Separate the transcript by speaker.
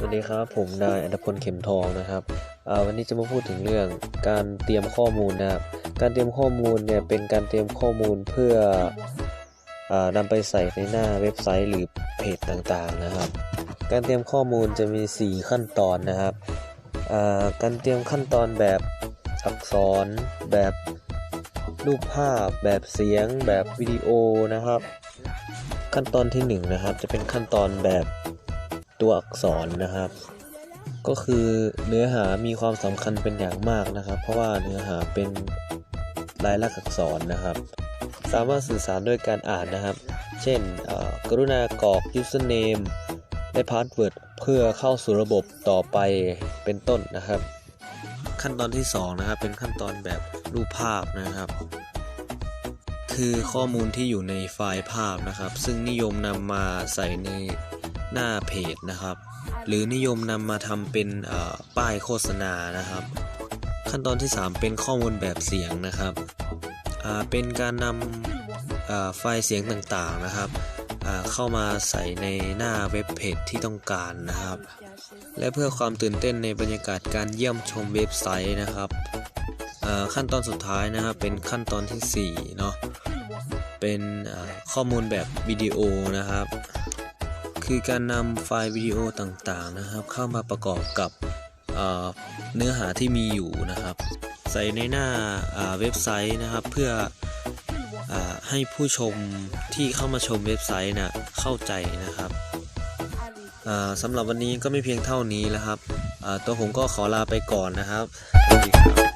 Speaker 1: สวัสดีครับ ผมนายอัตพลเข็มทองนะครับวันนี้จะมาพูดถึงเรื่องการเตรียมข้อมูลนะครับ การเตรียมข้อมูลเนี่ยเป็นการเตรียมข้อมูลเพื่ออนำไปใส่ในหน้าเว็บไซต์หรือเพจต่างๆนะครับ การเตรียมข้อมูลจะมี 4 ขั้นตอนนะครับ การเตรียมขั้นตอนแบบอักษร แบบรูปภาพ แบบเสียง แบบวิดีโอนะครับ ขั้นตอนที่1นงนะครับจะเป็นขั้นตอนแบบ ตัวอักษรนะครับ ก็คือเนื้อหามีความสำคัญเป็นอย่างมากนะครับ เพราะว่าเนื้อหาเป็นลายลักษณ์อักษรนะครับ สามารถสื่อสารด้วยการอ่านนะครับ เช่นกรุณากรอก username และ password เพื่อเข้าสู่ระบบต่อไปเป็นต้นนะครับ ขั้นตอนที่ 2 นะครับ เป็นขั้นตอนแบบรูปภาพนะครับ คือข้อมูลที่อยู่ในไฟล์ภาพนะครับ ซึ่งนิยมนำมาใส่ใน หน้าเพจนะครับ หรือนิยมนำมาทำเป็นป้ายโฆษณานะครับ ขั้นตอนที่ 3 เป็นข้อมูลแบบเสียงนะครับเป็นการนำไฟล์เสียงต่างๆนะครับเข้ามาใส่ในหน้าเว็บเพจที่ต้องการนะครับ และเพื่อความตื่นเต้นในบรรยากาศการเยี่ยมชมเว็บไซต์นะครับขั้นตอนสุดท้ายนะครับเป็นขั้นตอนทีสี่4เนาะเป็นข้อมูลแบบวิดีโอนะครับ คือการนำไฟล์วิดีโอต่างๆนะครับ เข้ามาประกอบกับเเนื้อหาที่มีอยู่นะครับ ใส่ในหน้าาเว็บไซต์นะครับ เพื่ออให้ผู้ชมที่เข้ามาชมเว็บไซต์นะเข้าใจนะครับสำหรับวันนี้ก็ไม่เพียงเท่านี้แล้วครับตัวผมก็ขอลาไปก่อนนะครับสวัสดีครับ